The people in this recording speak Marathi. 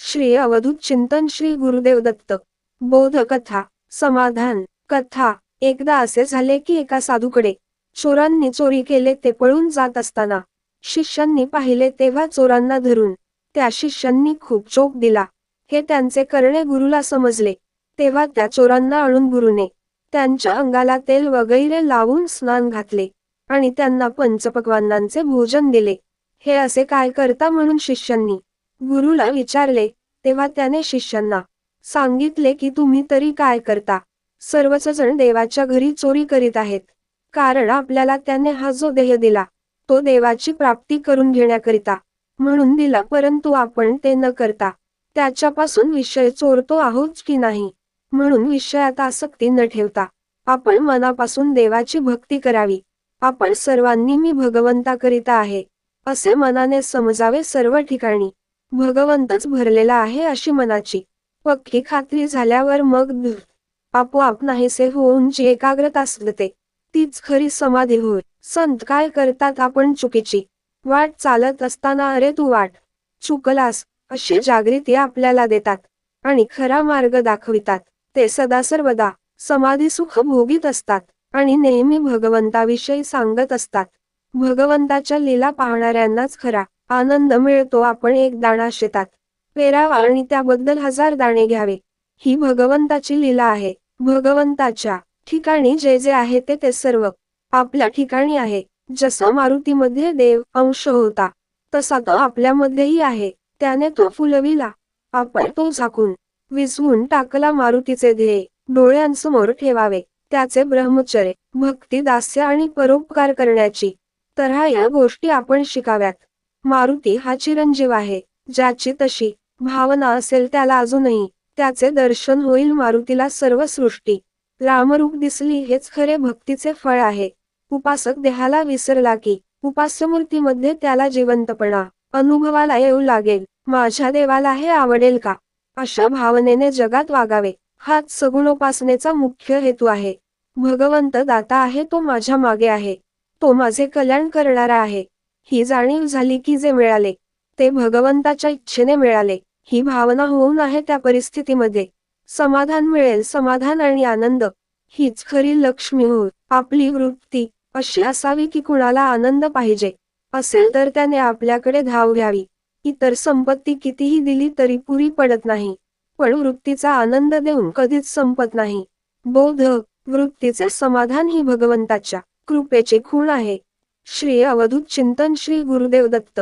श्री अवधूत चिंतन श्री गुरुदेव दत्त. बोध कथा समाधान कथा. एकदा असे झाले की एका साधूकडे चोरांनी चोरी केले ते पळून जात असताना शिष्यांनी पाहिले तेव्हा चोरांना धरून त्या शिष्यांनी खूप चोप दिला. हे त्यांचे करणे गुरुला समजले. तेव्हा त्या चोरांना आणून गुरुने त्यांच्या अंगाला तेल वगैरे लावून स्नान घातले आणि त्यांना पंचपक्वानांचे भोजन दिले. हे असे काय करता म्हणून शिष्यांनी गुरुला विचारले तेव्हा त्याने शिष्यांना सांगितले की तुम्ही तरी काय करता? सर्वच जण देवाच्या घरी चोरी करीत आहेत. कारण आपल्याला त्याने हा जो देह दिला तो देवाची प्राप्ती करून घेण्याकरिता. म्हणून दिला परंतु आपण ते न करता त्याच्यापासून विषय चोरतो आहोत की नाही? म्हणून विषयात आसक्ती न ठेवता आपण मनापासून देवाची भक्ती करावी. आपण सर्वांनी मी भगवंताकरिता आहे असे मनाने समजावे सर्व ठिकाणी. भगवंतच भरलेला आहे अशी मनाची. पक्की खात्री झाल्यावर मग आपोआप नाहीसे होऊन जी एकाग्रता असते तीच खरी समाधी होय. संत काय करतात आपण चुकीची? वाट चालत असताना अरे तू वाट चुकलास अशी जागृती आपल्याला देतात आणि खरा मार्ग दाखवितात. ते सदा सर्वदा समाधी सुख भोगीत असतात आणि नेहमी भगवंताविषयी सांगत असतात. भगवंताच्या लीला पाहणाऱ्यांनाच खरा आनंद मिळतो आपण एक दाणा शेतात. पेरावा आणि त्याबद्दल हजार दाणे घ्यावे. ही भगवंताची लीला आहे. भगवंताच्या ठिकाणी जे जे आहे ते ते सर्व आपल्या ठिकाणी आहे. जसा मारुतीमध्ये देव अंश होता तसा तो आपल्यामध्येही आहे. त्याने तो फुलविला आपण तो झाकून विझवून टाकला मारुतीचे ध्येय. डोळ्यांसमोर ठेवावे. त्याचे ब्रह्मचर्य भक्ती दास्य आणि परोपकार करण्याची. तर या गोष्टी आपण शिकाव्यात. मारुती हा चिरंजीव आहे. ज्याची तशी भावना असेल त्याला अजूनही त्याचे दर्शन होईल मारुतीला सर्व सृष्टी. रामरूप दिसली हेच खरे भक्तीचे फळ आहे. उपासक देहाला विसरला की उपास्यमूर्तीमध्ये त्याला जिवंतपणा अनुभवाला येऊ लागेल. माझ्या देवाला हे आवडेल का? अशा भावनेने जगात वागावे. हाच सगुणोपासनेचा मुख्य हेतू आहे. भगवंत दाता आहे तो माझ्या मागे आहे. तो माझे कल्याण करणारा आहे. ही जाणीव झाली की जे मिळाले ते भगवंताच्या इच्छेने मिळाले. ही भावना होऊन आहे त्या परिस्थितीमध्ये. समाधान मिळेल समाधान आणि आनंद. हीच खरी लक्ष्मी होय. आपली वृत्ती अशी असावी की कुणाला आनंद पाहिजे. असेल तर त्याने आपल्याकडे धाव घ्यावी. इतर संपत्ती कितीही दिली तरी पुरी पडत नाही. पण वृत्तीचा आनंद देऊन कधीच संपत नाही. बोध वृत्तीचे समाधान ही भगवंताच्या कृपेचे खूण आहे. श्री अवधूत चिंतन श्री गुरुदेव दत्त